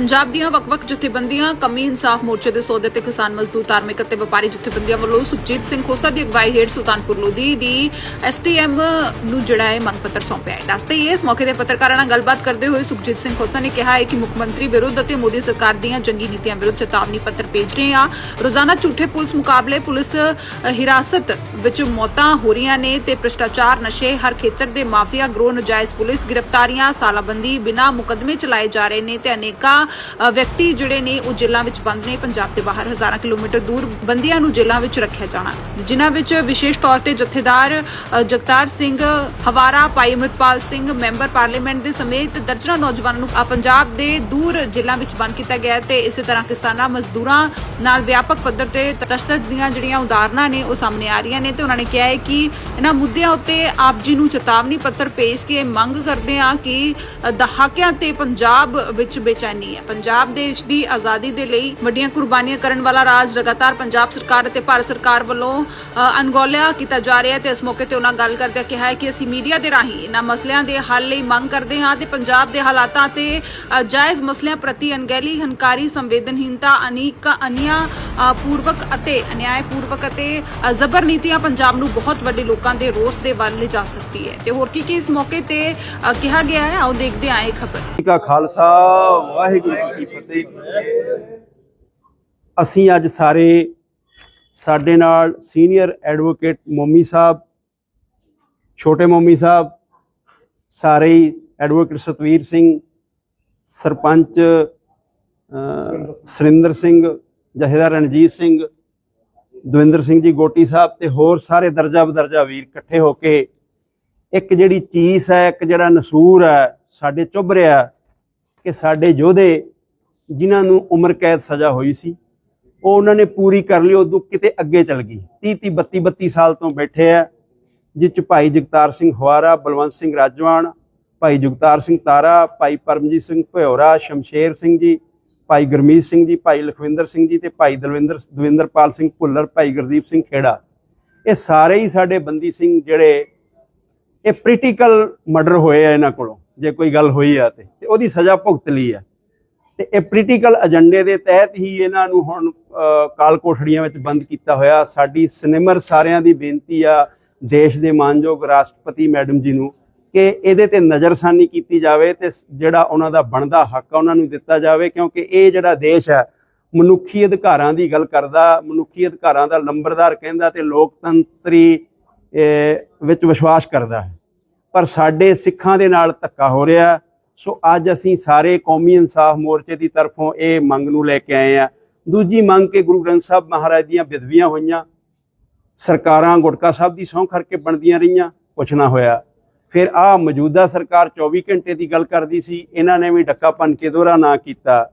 ਪੰਜਾਬ ਦੀਆਂ ਵੱਖ-ਵੱਖ ਜਥੇਬੰਦੀਆਂ, ਕਮੀ, ਇਨਸਾਫ ਮੋਰਚੇ ਦੇ ਸੌਦੇ ਤੇ ਕਿਸਾਨ ਮਜ਼ਦੂਰ, ਧਾਰਮਿਕ ਅਤੇ ਵਪਾਰੀ ਜਥੇਬੰਦੀਆਂ ਵੱਲੋਂ ਸੁਖਜੀਤ ਸਿੰਘ ਖੋਸਾ ਦੀ ਅਗਵਾਈ ਹੇਠ ਸੁਲਤਾਨਪੁਰ ਲੋਧੀ ਦੀ ਐਸਟੀਐਮ ਨੂੰ ਜਿਹੜਾ ਹੈ ਮੰਗ ਪੱਤਰ ਸੌਂਪਿਆ ਹੈ। ਦੱਸਦੇ ਇਸ ਮੌਕੇ ਤੇ ਪੱਤਰਕਾਰਾਂ ਨਾਲ ਗੱਲਬਾਤ ਕਰਦੇ ਹੋਏ ਸੁਖਜੀਤ ਸਿੰਘ ਖੋਸਾ ਨੇ ਕਿਹਾ ਹੈ ਕਿ ਮੁੱਖ ਮੰਤਰੀ ਵਿਰੁੱਧ ਅਤੇ ਮੋਦੀ ਸਰਕਾਰ ਦੀਆਂ ਜੰਗੀ ਨੀਤੀਆਂ ਵਿਰੁੱਧ ਚੇਤਾਵਨੀ ਪੱਤਰ ਭੇਜ ਰਹੇ ਹਾਂ। ਰੋਜ਼ਾਨਾ ਝੂਠੇ ਪੁਲਿਸ ਮੁਕਾਬਲੇ ਪੁਲਿਸ ਹਿਰਾਸਤ ਵਿੱਚ ਮੌਤਾਂ ਹੋ ਰਹੀਆਂ ਨੇ ਤੇ ਭ੍ਰਿਸ਼ਟਾਚਾਰ, ਨਸ਼ੇ, ਹਰ ਖੇਤਰ ਦੇ ਮਾਫੀਆ, ਗਰੋਹ, ਨਜਾਇਜ਼ ਪੁਲਿਸ ਗ੍ਰਿਫਤਾਰੀਆਂ, ਸਾਲਾਬੰਦੀ ਬਿਨਾਂ ਮੁਕਦਮੇ ਚਲਾਏ ਜਾ ਰਹੇ ਨੇ ਤੇ ਅਨੇਕਾਂ ਵਿਅਕਤੀ ਜਿਹੜੇ ਨੇ ਉਹ ਜੇਲ੍ਹਾਂ ਵਿੱਚ ਬੰਦ ਨੇ। ਪੰਜਾਬ ਦੇ ਬਾਹਰ ਹਜ਼ਾਰਾਂ ਕਿਲੋਮੀਟਰ ਦੂਰ ਬੰਦੀਆਂ ਨੂੰ ਜੇਲ੍ਹਾਂ ਵਿੱਚ ਰੱਖਿਆ ਜਾਣਾ। ਜਿਨ੍ਹਾਂ ਵਿੱਚ ਵਿਸ਼ੇਸ਼ ਤੌਰ ਤੇ ਜਥੇਦਾਰ ਜਗਤਾਰ ਸਿੰਘ, ਹਵਾਰਾ, ਭਾਈ ਅਮਰਿਤਪਾਲ ਸਿੰਘ, ਮੈਂਬਰ ਪਾਰਲੀਮੈਂਟ ਦੇ ਸਮੇਤ ਦਰਜਨਾਂ ਨੌਜਵਾਨਾਂ ਨੂੰ ਪੰਜਾਬ ਦੇ ਦੂਰ ਜੇਲ੍ਹਾਂ ਵਿੱਚ ਬੰਦ ਕੀਤਾ ਗਿਆ ਤੇ ਇਸੇ ਤਰ੍ਹਾਂ ਕਿਸਾਨਾਂ, ਮਜ਼ਦੂਰਾਂ ਨਾਲ ਵਿਆਪਕ ਪੱਧਰ ਤੇ ਤਸ਼ੱਦਦ ਦੀਆਂ ਜਿਹੜੀਆਂ ਉਦਾਹਰਨਾਂ ਨੇ ਉਹ ਸਾਹਮਣੇ ਆ ਰਹੀਆਂ ਨੇ ਤੇ ਉਹਨਾਂ ਨੇ ਕਿਹਾ ਹੈ ਕਿ ਇਹਨਾਂ ਮੁੱਦਿਆਂ ਉੱਤੇ ਆਪ ਜੀ ਨੂੰ ਚੇਤਾਵਨੀ ਪੱਤਰ ਭੇਜ ਕੇ ਮੰਗ ਕਰਦੇ ਹਾਂ ਕਿ ਦਹਾਕਿਆਂ ਤੇ ਪੰਜਾਬ ਵਿੱਚ ਬੇਚੈਨੀ ਹੈ। ਪੰਜਾਬ ਦੇਸ਼ ਦੀ ਆਜ਼ਾਦੀ ਦੇ ਲਈ ਵੱਡੀਆਂ ਕੁਰਬਾਨੀਆਂ ਕਰਨ ਵਾਲਾ ਰਾਜ ਲਗਾਤਾਰ ਪੰਜਾਬ ਸਰਕਾਰ ਅਤੇ ਭਾਰਤ ਸਰਕਾਰ ਵੱਲੋਂ ਅਣਗੌਲਿਆ ਕੀਤਾ ਜਾ ਰਿਹਾ ਹੈ ਤੇ ਇਸ ਮੌਕੇ ਤੇ ਉਹਨਾਂ ਗੱਲ ਕਰਦਿਆਂ ਕਿਹਾ ਹੈ ਕਿ ਅਸੀਂ ਮੀਡੀਆ ਦੇ ਰਾਹੀਂ ਇਹਨਾਂ ਮਸਲਿਆਂ ਦੇ ਹੱਲ ਲਈ ਮੰਗ ਕਰਦੇ ਹਾਂ ਤੇ ਪੰਜਾਬ ਦੇ ਹਾਲਾਤਾਂ ਤੇ ਜਾਇਜ਼ ਮਸਲਿਆਂ ਪ੍ਰਤੀ ਅਣਗਹਿਲੀ, ਹੰਕਾਰੀ ਸੰਵੇਦਨਹੀਨਤਾ ਅਨੀਕ ਅਨਿਆਂ ਪੂਰਵਕ ਅਤੇ ਅਨਿਆਏ ਪੂਰਵਕ ਅਤੇ ਜ਼ਬਰ ਨੀਤੀਆਂ ਪੰਜਾਬ ਨੂੰ ਬਹੁਤ ਵੱਡੇ ਲੋਕਾਂ ਦੇ ਰੋਸ ਦੇ ਵੱਲ ਲਿਜਾ ਸਕਦੀ ਹੈ। ਤੇ ਹੋਰ ਕੀ ਕੀ ਇਸ ਮੌਕੇ ਤੇ ਕਿਹਾ ਗਿਆ ਹੈ? ਆਓ ਦੇਖਦੇ ਹਾਂ ਇਹ ਖਬਰ। ਕਾ ਖਾਲਸਾ ਵਾਹਿਗੁਰੂ ਜੀ ਕੀ ਫਤਿਹ। ਅਸੀਂ ਅੱਜ ਸਾਰੇ ਸਾਡੇ ਨਾਲ ਸੀਨੀਅਰ ਐਡਵੋਕੇਟ ਮੋਮੀ ਸਾਹਿਬ ਛੋਟੇ ਮੋਮੀ ਸਾਹਿਬ ਸਾਰੇ ਐਡਵੋਕੇਟ ਸਤਵੀਰ ਸਿੰਘ ਸਰਪੰਚ ਅਹ, ਸੁਰਿੰਦਰ ਸਿੰਘ ਜਹੇਦਾਰ ਰਣਜੀਤ ਸਿੰਘ ਦਵਿੰਦਰ ਸਿੰਘ ਜੀ ਗੋਟੀ ਸਾਹਿਬ ਤੇ ਹੋਰ ਸਾਰੇ ਦਰਜਾ ਬਦਰਜਾ ਵੀਰ ਇਕੱਠੇ ਹੋ ਕੇ ਇੱਕ ਜਿਹੜੀ ਚੀਸ ਹੈ ਇੱਕ ਜਿਹੜਾ ਨਸੂਰ ਹੈ ਸਾਡੇ ਚੁੱਭ ਰਿਹਾ ਕਿ ਸਾਡੇ ਯੋਧੇ ਜਿਨ੍ਹਾਂ ਨੂੰ ਉਮਰ ਕੈਦ ਸਜ਼ਾ ਹੋਈ ਸੀ, ਉਹ ਉਹਨਾਂ ਨੇ ਪੂਰੀ ਕਰ ਲਈ, ਉਦੋਂ ਕਿਤੇ ਅੱਗੇ ਚਲ ਗਈ। 30 30 32 32 ਸਾਲ ਤੋਂ ਬੈਠੇ ਆ, ਜਿਸ ਚ ਭਾਈ ਜਗਤਾਰ ਸਿੰਘ ਹਵਾਰਾ, ਬਲਵੰਤ ਸਿੰਘ ਰਾਜਵਾਨ, ਭਾਈ ਜਗਤਾਰ ਸਿੰਘ ਤਾਰਾ, ਭਾਈ ਪਰਮਜੀਤ ਸਿੰਘ ਭਿਓਰਾ, ਸ਼ਮਸ਼ੇਰ ਸਿੰਘ ਜੀ, ਭਾਈ ਗੁਰਮੀਤ ਸਿੰਘ ਜੀ, ਭਾਈ ਲਖਵਿੰਦਰ ਸਿੰਘ ਜੀ ਤੇ ਭਾਈ ਦਲਵਿੰਦਰ, ਦਵਿੰਦਰਪਾਲ ਸਿੰਘ ਭੁੱਲਰ, ਭਾਈ ਗੁਰਦੀਪ ਸਿੰਘ ਖੇੜਾ। ਇਹ ਸਾਰੇ ਹੀ ਸਾਡੇ ਬੰਦੀ ਸਿੰਘ ਜਿਹੜੇ, ਇਹ ਪ੍ਰੀਟੀਕਲ ਮਰਡਰ ਹੋਏ ਆ ਇਹਨਾਂ ਕੋਲੋਂ। ਜੇ ਕੋਈ ਗੱਲ ਹੋਈ ਆ ਤੇ ਉਹਦੀ ਸਜ਼ਾ ਭੁਗਤ ਲਈ ਆ। ਤੇ ਇਹ ਪੋਲੀਟੀਕਲ ਏਜੰਡੇ ਦੇ ਤਹਿਤ ਹੀ ਇਹਨਾਂ ਨੂੰ ਹੁਣ ਕਾਲ ਕੋਠੜੀਆਂ ਵਿੱਚ ਬੰਦ ਕੀਤਾ ਹੋਇਆ। ਸਾਡੀ ਸਿਨੇਮਰ ਸਾਰਿਆਂ ਦੀ ਬੇਨਤੀ ਆ, ਦੇਸ਼ ਦੇ ਮਾਨਯੋਗ ਰਾਸ਼ਟਰਪਤੀ ਮੈਡਮ ਜੀ ਨੂੰ, ਕਿ ਇਹਦੇ ਤੇ ਨਜ਼ਰਸਾਨੀ ਕੀਤੀ ਜਾਵੇ ਤੇ ਜਿਹੜਾ ਉਹਨਾਂ ਦਾ ਬਣਦਾ ਹੱਕ ਆ, ਉਹਨਾਂ ਨੂੰ ਦਿੱਤਾ ਜਾਵੇ, ਕਿਉਂਕਿ ਇਹ ਜਿਹੜਾ ਦੇਸ਼ ਹੈ ਮਨੁੱਖੀ ਅਧਿਕਾਰਾਂ ਦੀ ਗੱਲ ਕਰਦਾ, ਮਨੁੱਖੀ ਅਧਿਕਾਰਾਂ ਦਾ ਲੰਬਰਦਾਰ ਕਹਿੰਦਾ ਤੇ ਲੋਕਤੰਤਰੀ ਵਿੱਚ ਵਿਸ਼ਵਾਸ ਕਰਦਾ ਹੈ। ਪਰ ਸਾਡੇ ਸਿੱਖਾਂ ਦੇ ਨਾਲ ਧੱਕਾ ਹੋ ਰਿਹਾ ਸੋ ਅੱਜ ਅਸੀਂ ਸਾਰੇ ਕੌਮੀ ਇਨਸਾਫ ਮੋਰਚੇ ਦੀ ਤਰਫੋਂ ਇਹ ਮੰਗ ਨੂੰ ਲੈ ਕੇ ਆਏ ਆ ਦੂਜੀ ਮੰਗ ਕਿ ਗੁਰੂ ਗ੍ਰੰਥ ਸਾਹਿਬ ਮਹਾਰਾਜ ਦੀਆਂ ਵਿਧਵੀਆਂ ਹੋਈਆਂ। ਸਰਕਾਰਾਂ ਗੁਟਕਾ ਸਾਹਿਬ ਦੀ ਸਹੁੰ ਕਰਕੇ ਬਣਦੀਆਂ ਰਹੀਆਂ, ਕੁਛ ਨਾ ਹੋਇਆ। ਫਿਰ ਆ ਮੌਜੂਦਾ ਸਰਕਾਰ 24 ਘੰਟੇ ਦੀ ਗੱਲ ਕਰਦੀ ਸੀ, ਇਹਨਾਂ ਨੇ ਵੀ ਡੱਕਾ ਭੰਨ ਕੇ ਦੋਹਰਾ ਨਾ ਕੀਤਾ।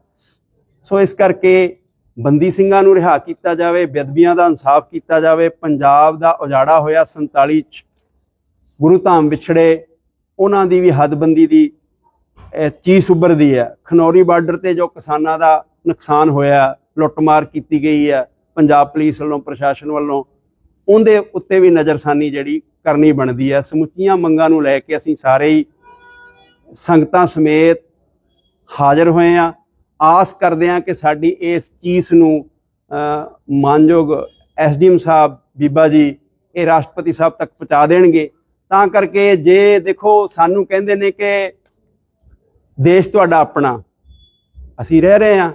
ਸੋ ਇਸ ਕਰਕੇ ਬੰਦੀ ਸਿੰਘਾਂ ਨੂੰ ਰਿਹਾ ਕੀਤਾ ਜਾਵੇ ਬੇਦਬੀਆਂ ਦਾ ਇਨਸਾਫ ਕੀਤਾ ਜਾਵੇ, ਪੰਜਾਬ ਦਾ ਉਜਾੜਾ ਹੋਇਆ 47 ਚ ਗੁਰੂ ਧਾਮ ਵਿਛੜੇ ਉਹਨਾਂ ਦੀ ਵੀ ਹੱਦਬੰਦੀ ਦੀ ਚੀਸ ਉੱਭਰਦੀ ਹੈ। ਖਨੌਰੀ ਬਾਰਡਰ ਤੇ ਜੋ ਕਿਸਾਨਾਂ ਦਾ ਨੁਕਸਾਨ ਹੋਇਆ ਲੁੱਟਮਾਰ ਕੀਤੀ ਗਈ ਹੈ ਪੰਜਾਬ ਪੁਲਿਸ ਵੱਲੋਂ ਪ੍ਰਸ਼ਾਸਨ ਵੱਲੋਂ ਉਹਦੇ ਉੱਤੇ ਵੀ ਨਜ਼ਰਸਾਨੀ ਜਿਹੜੀ ਕਰਨੀ ਬਣਦੀ ਹੈ। ਸਮੁੱਚੀਆਂ ਮੰਗਾਂ ਨੂੰ ਲੈ ਕੇ ਅਸੀਂ ਸਾਰੇ ਹੀ ਸੰਗਤਾਂ ਸਮੇਤ ਹਾਜ਼ਰ ਹੋਏ ਆ ਆਸ ਕਰਦੇ ਆ ਕਿ ਸਾਡੀ ਇਸ ਚੀਜ਼ ਨੂੰ ਅ, ਮਾਨਯੋਗ ਐਸਡੀਐਮ ਸਾਹਿਬ ਬੀਬਾ ਜੀ ਇਹ ਰਾਸ਼ਟਰਪਤੀ ਸਾਹਿਬ ਤੱਕ ਪਹੁੰਚਾ ਦੇਣਗੇ। ਤਾਂ ਕਰਕੇ ਜੇ ਦੇਖੋ ਸਾਨੂੰ ਕਹਿੰਦੇ ਨੇ ਕਿ ਦੇਸ਼ ਤੁਹਾਡਾ ਆਪਣਾ, ਅਸੀਂ ਰਹਿ ਰਹੇ ਹਾਂ,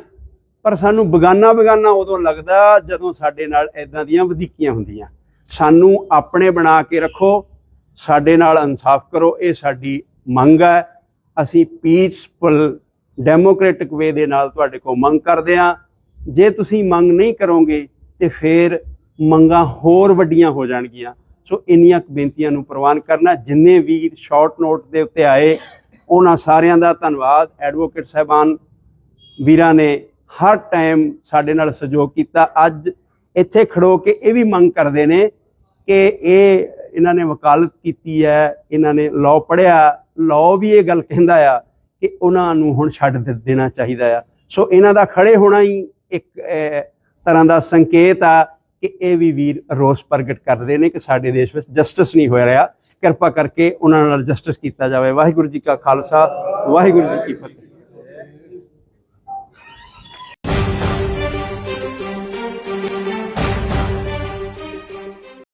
ਪਰ ਸਾਨੂੰ ਬਗਾਨਾ ਬਗਾਨਾ ਉਦੋਂ ਲੱਗਦਾ ਜਦੋਂ ਸਾਡੇ ਨਾਲ ਇਦਾਂ ਦੀਆਂ ਵਧੀਕੀਆਂ ਹੁੰਦੀਆਂ। ਸਾਨੂੰ ਆਪਣੇ ਬਣਾ ਕੇ ਰੱਖੋ, ਸਾਡੇ ਨਾਲ ਇਨਸਾਫ ਕਰੋ, ਇਹ ਸਾਡੀ ਮੰਗ ਹੈ। ਅਸੀਂ ਪੀਸਫੁਲ ਡੈਮੋਕ੍ਰੈਟਿਕ ਵੇ ਦੇ ਨਾਲ ਤੁਹਾਡੇ ਕੋਲ ਮੰਗ ਕਰਦੇ ਹਾਂ। ਜੇ ਤੁਸੀਂ ਮੰਗ ਨਹੀਂ ਕਰੋਗੇ ਤੇ ਫਿਰ ਮੰਗਾਂ ਹੋਰ ਵੱਡੀਆਂ ਹੋ ਜਾਣਗੀਆਂ। ਸੋ ਇੰਨੀਆਂ ਬੇਨਤੀਆਂ ਨੂੰ ਪ੍ਰਵਾਨ ਕਰਨਾ। ਜਿੰਨੇ ਵੀਰ ਸ਼ਾਰਟ ਨੋਟ ਦੇ ਉੱਤੇ ਆਏ, ਉਹਨਾਂ ਸਾਰਿਆਂ ਦਾ ਧੰਨਵਾਦ। ਐਡਵੋਕੇਟ ਸਾਹਿਬਾਨ ਵੀਰਾਂ ਨੇ ਹਰ ਟਾਈਮ ਸਾਡੇ ਨਾਲ ਸਹਿਯੋਗ ਕੀਤਾ। ਅੱਜ ਇੱਥੇ ਖੜੋ ਕੇ ਇਹ ਵੀ ਮੰਗ ਕਰਦੇ ਨੇ ਕਿ ਇਹ ਇਹਨਾਂ ਨੇ ਵਕਾਲਤ ਕੀਤੀ ਹੈ, ਇਹਨਾਂ ਨੇ ਲਾਅ ਪੜ੍ਹਿਆ। ਲਾਅ ਵੀ ਇਹ ਗੱਲ ਕਹਿੰਦਾ ਆ ਕਿ ਉਹਨਾਂ ਨੂੰ ਹੁਣ ਛੱਡ ਦੇ- ਦੇਣਾ ਚਾਹੀਦਾ ਆ। ਸੋ ਇਹਨਾਂ ਦਾ ਖੜੇ ਹੋਣਾ ਹੀ ਇੱਕ ਤਰ੍ਹਾਂ ਦਾ ਸੰਕੇਤ ਆ ਕਿ ਇਹ ਵੀ ਵੀਰ ਰੋਸ ਪ੍ਰਗਟ ਕਰਦੇ ਨੇ ਕਿ ਸਾਡੇ ਦੇਸ਼ ਵਿੱਚ ਜਸਟਿਸ ਨਹੀਂ ਹੋ ਰਿਹਾ। ਕਿਰਪਾ ਕਰਕੇ ਉਹਨਾਂ ਨਾਲ ਜਸਟਿਸ ਕੀਤਾ ਜਾਵੇ। ਵਾਹਿਗੁਰੂ ਜੀ ਕਾ ਖਾਲਸਾ, ਵਾਹਿਗੁਰੂ ਜੀ ਕੀ ਫਤਿਹ।